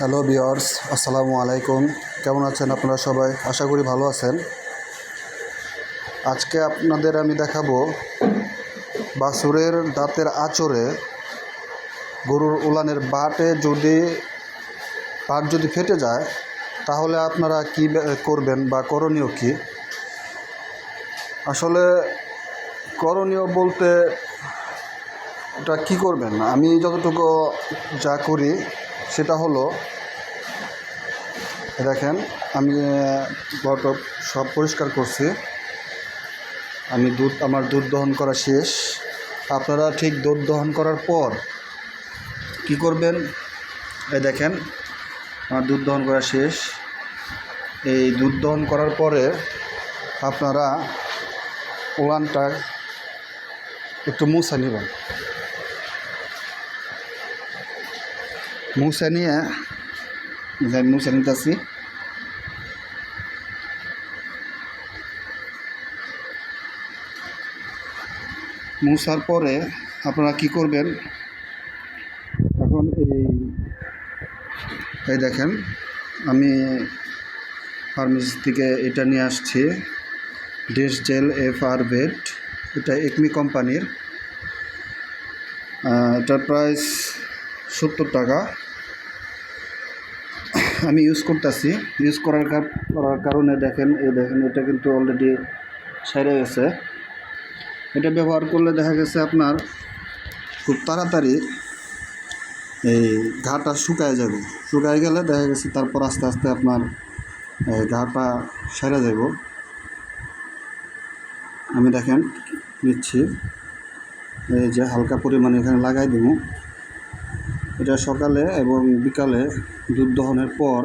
Hello বিয়ার্স আসসালামু আলাইকুম। কেমন আছেন আপনারা সবাই? আশা করি ভালো আছেন। আজকে আপনাদের আমি দেখাবো বাছুরের দাঁতের আঁচড়ে গরুর উলানের বাটে যদি পাট যদি ফেটে যায়, তাহলে আপনারা কি করবেন বা করণীয় কি? আসলে করণীয় বলতে এটা কি করবেন? আমি যতটুকু যা করি সেটা হলো, দেখেন, আমি গত সব পরিষ্কার করছি। আমি দুধ, আমার দুধ দহন করা শেষ। আপনারা ঠিক দুধ দহন করার পর কি করবেন? এই দেখেন, আমার দুধ দহন করা শেষ। এই দুধ দহন করার পরে আপনারা ওলানটা একটু মুছে নেবেন। মুছে নিয়ে যাই মুছে নিতেছি মুছার পরে আপনারা কি করবেন? এখন এই এই দেখেন, আমি ফার্মেসি থেকে এটা নিয়ে আসছি। ডেস জেল, এফ আর বেড, এটা একমি কোম্পানির। এটার প্রাইস সত্তর টাকা। আমি ইউজ করতেছি। ইউজ করার করার কারণে দেখেন, এই দেখেন, এটা কিন্তু অলরেডি সেরে গেছে। এটা ব্যবহার করলে দেখা গেছে আপনার খুব তাড়াতাড়ি এই ঘাটা শুকায় যাবে। শুকায় গেলে দেখা গেছে তারপর আস্তে আস্তে আপনার এই ঘাটা সেরে যাব আমি দেখেন, নিচ্ছি। এই যে হালকা পরিমাণে এখানে লাগাই দেব। এটা সকালে এবং বিকালে দুধ দহনের পর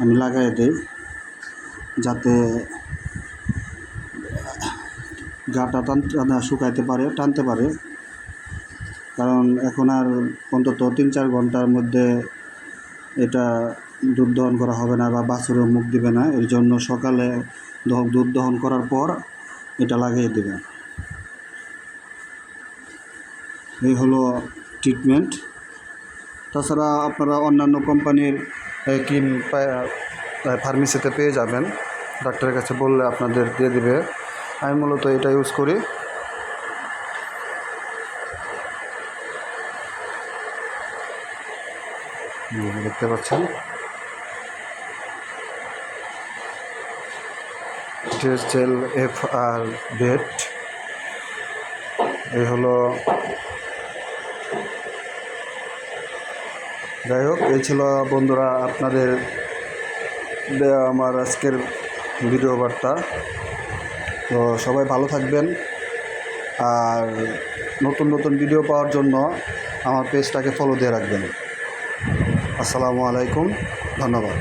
আমি লাগাই দিই, যাতে গাটা টান শুকাইতে পারে, টানতে পারে। কারণ এখন আর অন্তত তিন চার ঘণ্টার মধ্যে এটা দুধ দহন করা হবে না বা বাছুরও মুখ দিবে না। এর জন্য সকালে দুধ দহন করার পর এটা লাগিয়ে দেবেন এই হলো ট্রিটমেন্ট তাছাড়া আপনারা অন্যান্য কোম্পানির ক্রিম ফার্মেসিতে পেয়ে যাবেন। ডাক্তারের কাছে বললে আপনাদের দিয়ে দিবে। আমি মূলত এটা ইউজ করি। দেখতে পাচ্ছেন। জেল এফ আর বেড এই হলো যাই হোক, এই ছিল বন্ধুরা আপনাদের দেওয়া আমার আজকের ভিডিও বার্তা। তো সবাই ভালো থাকবেন। আর নতুন নতুন ভিডিও পাওয়ার জন্য আমার পেজটাকে ফলো দিয়ে রাখবেন। আসসালামু আলাইকুম, ধন্যবাদ।